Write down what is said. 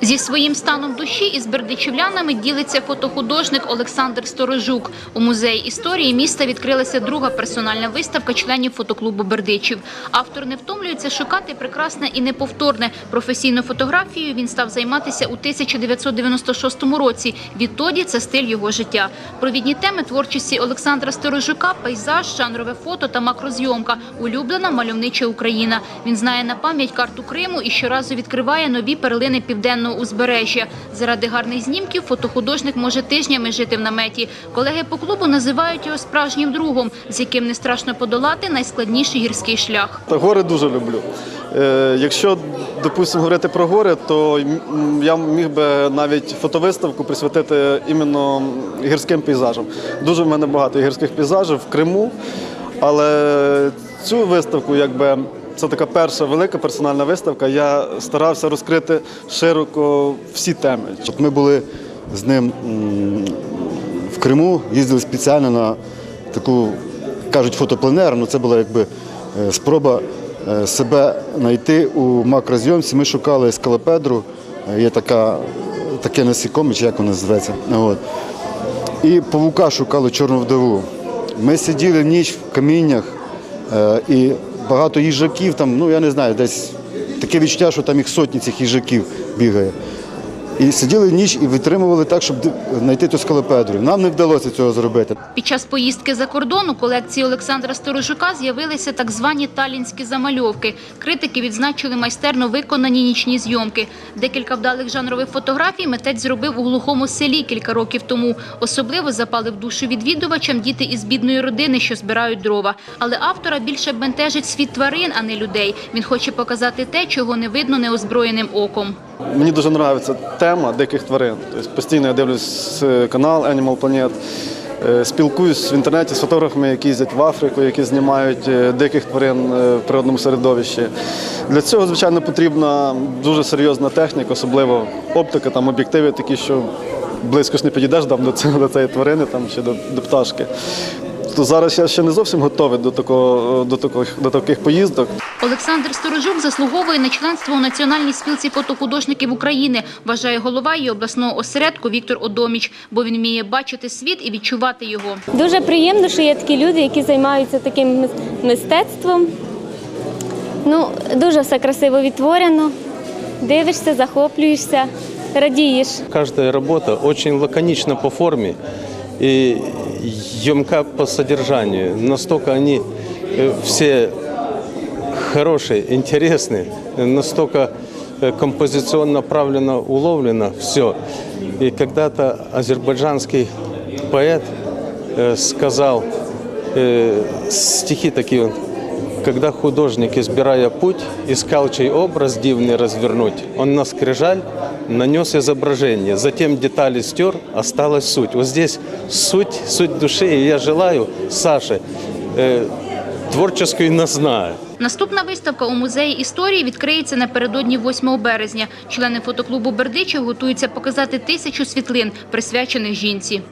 Зі своїм станом душі із бердичівлянами ділиться фотохудожник Олександр Сторожук. У музеї історії міста відкрилася друга персональна виставка членів фотоклубу Бердичів. Автор не втомлюється шукати прекрасне і неповторне. Професійну фотографією він став займатися у 1996 році. Відтоді це стиль його життя. Провідні теми творчості Олександра Сторожука – пейзаж, жанрове фото та макрозйомка. Улюблена мальовнича Україна. Він знає на пам'ять карту Криму і щоразу відкриває нові перлини південного узбережжя. Заради гарних знімків фотохудожник може тижнями жити в наметі. Колеги по клубу називають його справжнім другом, з яким не страшно подолати найскладніший гірський шлях. Та гори дуже люблю. Е, якщо, допустимо, говорити про гори, то я міг би навіть фотовиставку присвятити іменно гірським пейзажам. Дуже в мене багато гірських пейзажів в Криму, але цю виставку, якби. Це така перша велика персональна виставка. Я старався розкрити широко всі теми. Ми були з ним в Криму, їздили спеціально на таку, кажуть, фотопленер, ну це була якби е, спроба е, себе знайти у макрозйомці. Ми шукали скалопедру, е, є така, таке насікоме, чи як воно зветься. От. І павука шукали чорну вдову. Ми сиділи ніч в каміннях і багато їжаків там, ну я не знаю, десь таке відчуття, що там їх сотні цих їжаків бігає. І сиділи ніч і витримували так, щоб знайти ту скалопедру. Нам не вдалося цього зробити. Під час поїздки за кордон у колекції Олександра Сторожука з'явилися так звані талінські замальовки. Критики відзначили майстерно виконані нічні зйомки. Декілька вдалих жанрових фотографій митець зробив у глухому селі кілька років тому. Особливо запали в душу відвідувачам діти із бідної родини, що збирають дрова. Але автора більше бентежить світ тварин, а не людей. Він хоче показати те, чого не видно неозброєним оком. Мені дуже подобається тема диких тварин. Тобто постійно я дивлюсь е, канал Animal Planet, е, спілкуюсь в інтернеті з фотографами, які їздять в Африку, які знімають е, диких тварин в природному середовищі. Для цього, звичайно, потрібна дуже серйозна техніка, особливо оптика, там об'єктиви такі, що близько ж не підійдеш там, до цієї тварини там, чи до, до пташки. То зараз я ще не зовсім готовий до, такого, до, таких, до таких поїздок. Олександр Сторожук заслуговує на членство у Національній спілці фотохудожників України, вважає голова її обласного осередку Віктор Одоміч, бо він вміє бачити світ і відчувати його. Дуже приємно, що є такі люди, які займаються таким мистецтвом. Ну, дуже все красиво відтворено. Дивишся, захоплюєшся, радієш. Каждая работа очень лаконична по форме и емка по содержанию. Настолько они э, все хорошие, интересные, настолько э, композиционно правильно уловлено все. И когда-то азербайджанский поэт э, сказал э, стихи такие, когда художник, избирая путь, искал чей образ дивный развернуть, он на скрижаль нанес изображение, затем детали стер, осталась суть. Вот здесь суть, суть души, и я желаю Саше э, творческую знає. Наступна виставка у музеї історії відкриється напередодні 8 березня. Члени фотоклубу Бердичів готуються показати тисячу світлин, присвячених жінці.